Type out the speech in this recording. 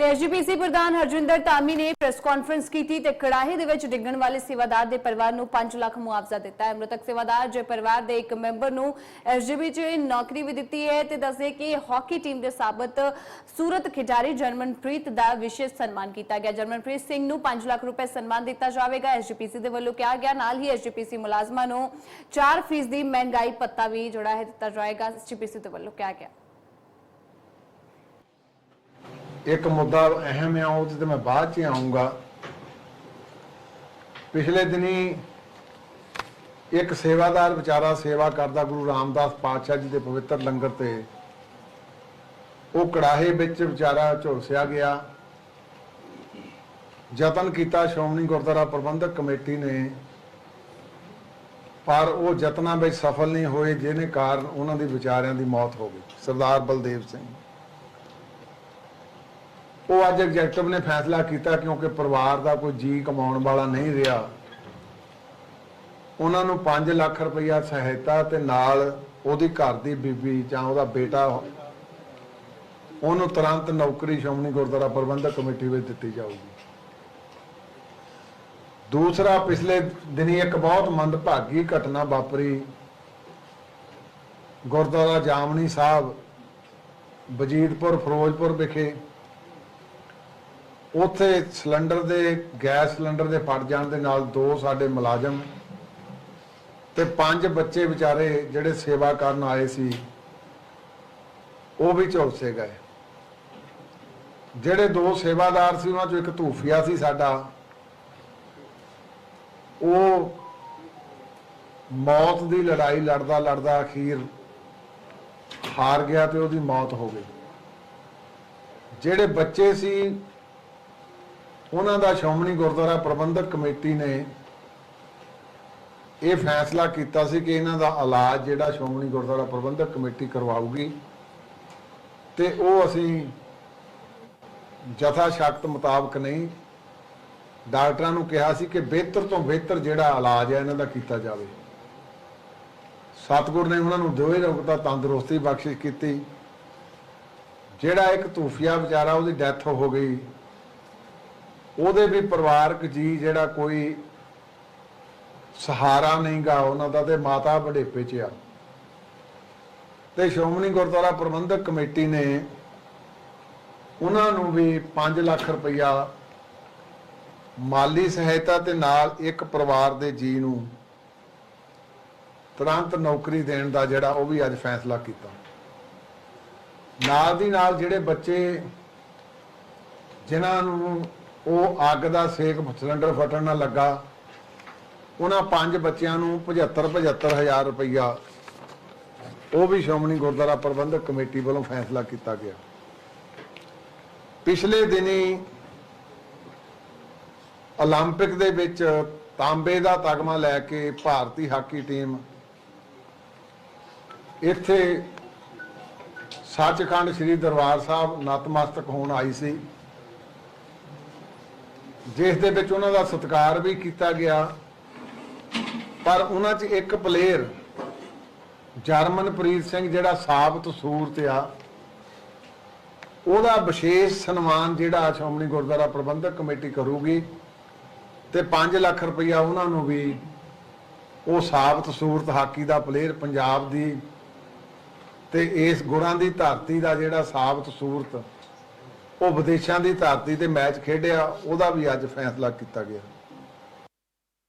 SGPC ਪ੍ਰਧਾਨ ਹਰਜਿੰਦਰ ਧਾਮੀ ਨੇ press conference ਕੀਤੀ ਤੇ ਕੜਾਹੇ ਦੇ ਵਿੱਚ ਡਿੱਗਣ ਵਾਲੇ ਸੇਵਾਦਾਰ ਦੇ ਪਰਿਵਾਰ ਨੂੰ 5 ਲੱਖ ਮੁਆਵਜ਼ਾ ਦਿੱਤਾ ਹੈ। ਮ੍ਰਿਤਕ ਸੇਵਾਦਾਰ ਦੇ ਪਰਿਵਾਰ ਦੇ ਇੱਕ ਮੈਂਬਰ ਨੂੰ ਐਸਜੀਪੀ 'ਚ ਨੌਕਰੀ ਵੀ ਦਿੱਤੀ ਹੈ ਤੇ ਦੱਸਦੇ ਕਿ ਹਾਕੀ ਟੀਮ ਦੇ ਸਾਬਤ ਸੂਰਤ ਖਿਡਾਰੀ ਜਰਮਨਪ੍ਰੀਤ ਦਾ ਵਿਸ਼ੇਸ਼ ਸਨਮਾਨ ਕੀਤਾ ਗਿਆ। ਜਰਮਨਪ੍ਰੀਤ ਸਿੰਘ ਨੂੰ 5 ਲੱਖ ਰੁਪਏ ਸਨਮਾਨ ਦਿੱਤਾ ਜਾਵੇਗਾ। ਐਸਜੀਪੀਸੀ ਦੇ ਵੱਲੋਂ ਕਿਹਾ ਗਿਆ, ਨਾਲ ਹੀ ਐਸਜੀਪੀਸੀ ਮੁਲਾਜ਼ਮਾਂ ਨੂੰ 4% ਦੀ ਮਹਿੰਗਾਈ ਪੱਤਾ ਵੀ ਜਿਹੜਾ ਹੈ ਦਿੱਤਾ ਜਾਏਗਾ। ਐਸਜੀਪੀਸੀ ਦੇ ਵੱਲੋਂ ਕਿਹਾ ਗਿਆ। ਇੱਕ ਮੁੱਦਾ ਅਹਿਮ ਹੈ ਉਹ ਤੇ ਮੈਂ ਬਾਅਦ ਚ ਹੀ ਆਉਂਗਾ ਪਿਛਲੇ ਦਿਨੀ ਇੱਕ ਸੇਵਾਦਾਰ ਵਿਚਾਰਾ ਸੇਵਾ ਕਰਦਾ ਗੁਰੂ ਰਾਮਦਾਸ ਪਾਤਸ਼ਾਹ ਜੀ ਦੇ ਪਵਿੱਤਰ ਲੰਗਰ ਤੇ। ਉਹ ਕੜਾਹੇ ਵਿੱਚ ਵਿਚਾਰਾ ਝੁਲਸਿਆ ਗਿਆ। ਯਤਨ ਕੀਤਾ, ਸ਼੍ਰੋਮਣੀ ਗੁਰਦੁਆਰਾ ਪ੍ਰਬੰਧਕ ਕਮੇਟੀ ਨੇ। ਪਰ ਉਹ ਯਤਨਾਂ ਵਿੱਚ ਸਫਲ ਨਹੀਂ ਹੋਏ, ਜਿਹਨੇ ਕਾਰਨ ਉਹਨਾਂ ਦੀ ਵਿਚਾਰਿਆਂ ਦੀ ਮੌਤ ਹੋ ਗਈ। ਸਰਦਾਰ ਬਲਦੇਵ ਸਿੰਘ। ਉਹ ਅੱਜ ਐਗਜ਼ੈਕਟਿਵ ਨੇ ਫੈਸਲਾ ਕੀਤਾ ਕਿਉਂਕਿ ਪਰਿਵਾਰ ਦਾ ਕੋਈ ਜੀ ਕਮਾਉਣ ਵਾਲਾ ਨਹੀਂ ਰਿਹਾ। ਉਹਨਾਂ ਨੂੰ 5 ਲੱਖ ਰੁਪਈਆ ਸਹਾਇਤਾ ਤੇ ਨਾਲ ਉਹਦੀ ਘਰ ਦੀ ਬੀਬੀ ਜਾਂ ਉਹਦਾ ਬੇਟਾ ਉਹਨੂੰ ਤੁਰੰਤ ਨੌਕਰੀ ਸ਼੍ਰੋਮਣੀ ਗੁਰਦੁਆਰਾ ਪ੍ਰਬੰਧਕ ਕਮੇਟੀ ਵਿੱਚ ਦਿੱਤੀ ਜਾਊਗੀ। ਦੂਸਰਾ, ਪਿਛਲੇ ਦਿਨੀ ਇੱਕ ਬਹੁਤ ਮੰਦਭਾਗੀ ਘਟਨਾ ਵਾਪਰੀ। ਗੁਰਦੁਆਰਾ ਜਾਮਨੀ ਸਾਹਿਬ, ਵਜੀਦਪੁਰ, ਫਿਰੋਜ਼ਪੁਰ ਵਿਖੇ ਉੱਥੇ ਸਿਲੰਡਰ ਦੇ, ਗੈਸ ਸਿਲੰਡਰ ਦੇ ਫਟ ਜਾਣ ਦੇ ਨਾਲ ਦੋ ਸਾਡੇ ਮੁਲਾਜ਼ਮ ਤੇ ਪੰਜ ਬੱਚੇ ਵਿਚਾਰੇ ਜਿਹੜੇ ਸੇਵਾ ਕਰਨ ਆਏ ਸੀ, ਉਹ ਵੀ ਝੁਲਸੇ ਗਏ। ਜਿਹੜੇ ਦੋ ਸੇਵਾਦਾਰ ਸੀ, ਉਹਨਾਂ ਚੋਂ ਇੱਕ ਧੂਫੀਆ ਸੀ ਸਾਡਾ। ਉਹ ਮੌਤ ਦੀ ਲੜਾਈ ਲੜਦਾ ਲੜਦਾ ਅਖੀਰ ਹਾਰ ਗਿਆ ਤੇ ਉਹਦੀ ਮੌਤ ਹੋ ਗਈ। ਜਿਹੜੇ ਬੱਚੇ ਸੀ ਉਹਨਾਂ ਦਾ ਸ਼੍ਰੋਮਣੀ ਗੁਰਦੁਆਰਾ ਪ੍ਰਬੰਧਕ ਕਮੇਟੀ ਨੇ ਇਹ ਫੈਸਲਾ ਕੀਤਾ ਸੀ ਕਿ ਇਹਨਾਂ ਦਾ ਇਲਾਜ ਜਿਹੜਾ ਸ਼੍ਰੋਮਣੀ ਗੁਰਦੁਆਰਾ ਪ੍ਰਬੰਧਕ ਕਮੇਟੀ ਕਰਵਾਊਗੀ ਤੇ ਉਹ ਅਸੀਂ ਜਥਾ ਸ਼ਕਤ ਮੁਤਾਬਕ ਨਹੀਂ, ਡਾਕਟਰਾਂ ਨੂੰ ਕਿਹਾ ਸੀ ਕਿ ਬਿਹਤਰ ਤੋਂ ਬਿਹਤਰ ਜਿਹੜਾ ਇਲਾਜ ਹੈ ਇਹਨਾਂ ਦਾ ਕੀਤਾ ਜਾਵੇ। ਸਤਿਗੁਰ ਨੇ ਉਹਨਾਂ ਨੂੰ ਦੋਵੇਂ ਰੋਗਤਾ ਤੰਦਰੁਸਤੀ ਬਖਸ਼ਿਸ਼ ਕੀਤੀ। ਜਿਹੜਾ ਇੱਕ ਤੂਫੀਆ ਵਿਚਾਰਾ ਉਹਦੀ ਡੈਥ ਹੋ ਗਈ। ਉਹਦੇ ਵੀ ਪਰਿਵਾਰਕ ਜੀ ਜਿਹੜਾ ਕੋਈ ਸਹਾਰਾ ਨਹੀਂਗਾ ਉਹਨਾਂ ਦਾ ਤੇ ਮਾਤਾ ਵਡੇਪੇ ਚ ਆ। ਤੇ ਸ਼੍ਰੋਮਣੀ ਗੁਰਦੁਆਰਾ ਪ੍ਰਬੰਧਕ ਕਮੇਟੀ ਨੇ ਉਹਨਾਂ ਨੂੰ ਵੀ 5 ਲੱਖ ਰੁਪਇਆ ਮਾਲੀ ਸਹਾਇਤਾ ਤੇ ਨਾਲ ਇੱਕ ਪਰਿਵਾਰ ਦੇ ਜੀ ਨੂੰ ਤੁਰੰਤ ਨੌਕਰੀ ਦੇਣ ਦਾ ਜਿਹੜਾ ਉਹ ਵੀ ਅੱਜ ਫੈਸਲਾ ਕੀਤਾ। ਨਾਲ ਦੀ ਨਾਲ ਜਿਹੜੇ ਬੱਚੇ ਜਿਨ੍ਹਾਂ ਨੂੰ ਉਹ ਅੱਗ ਦਾ ਸੇਕ ਸਿਲੰਡਰ ਫਟਣ ਨਾਲ ਲੱਗਾ ਉਹਨਾਂ ਪੰਜ ਬੱਚਿਆਂ ਨੂੰ 75 75000 ਰੁਪਈਆ ਉਹ ਵੀ ਸ਼੍ਰੋਮਣੀ ਗੁਰਦੁਆਰਾ ਪ੍ਰਬੰਧਕ ਕਮੇਟੀ ਵੱਲੋਂ ਫੈਸਲਾ ਕੀਤਾ ਗਿਆ ਪਿਛਲੇ ਦਿਨੀ 올림픽 ਦੇ ਵਿੱਚ ਤਾਂਬੇ ਦਾ ਤਗਮਾ ਲੈ ਕੇ ਭਾਰਤੀ ਹਾਕੀ ਟੀਮ ਇੱਥੇ ਸੱਚਖੰਡ ਸ੍ਰੀ ਦਰਬਾਰ ਸਾਹਿਬ ਨਤਮਸਤਕ ਹੋਣ ਆਈ ਸੀ ਜਿਸ ਦੇ ਵਿੱਚ ਉਹਨਾਂ ਦਾ ਸਤਿਕਾਰ ਵੀ ਕੀਤਾ ਗਿਆ, ਪਰ ਉਹਨਾਂ 'ਚ ਇੱਕ ਪਲੇਅਰ, ਜਰਮਨਪ੍ਰੀਤ ਸਿੰਘ ਜਿਹੜਾ ਸਾਬਤ ਸੂਰਤ ਆ, ਉਹਦਾ ਵਿਸ਼ੇਸ਼ ਸਨਮਾਨ ਜਿਹੜਾ ਸ਼੍ਰੋਮਣੀ ਗੁਰਦੁਆਰਾ ਪ੍ਰਬੰਧਕ ਕਮੇਟੀ ਕਰੂਗੀ ਤੇ 5 ਲੱਖ ਰੁਪਈਆ ਉਹਨਾਂ ਨੂੰ ਵੀ ਉਹ ਸਾਬਤ ਸੂਰਤ ਹਾਕੀ ਦਾ ਪਲੇਅਰ ਪੰਜਾਬ ਦੀ ਤੇ ਇਸ ਗੁਰਾਂ ਦੀ ਧਰਤੀ ਦਾ ਜਿਹੜਾ ਸਾਬਤ ਸੂਰਤ ਉਹ ਵਿਦੇਸ਼ਾਂ ਦੀ ਧਰਤੀ ਤੇ ਮੈਚ ਖੇਡਿਆ ਉਹਦਾ ਵੀ ਅੱਜ ਫੈਸਲਾ ਕੀਤਾ ਗਿਆ।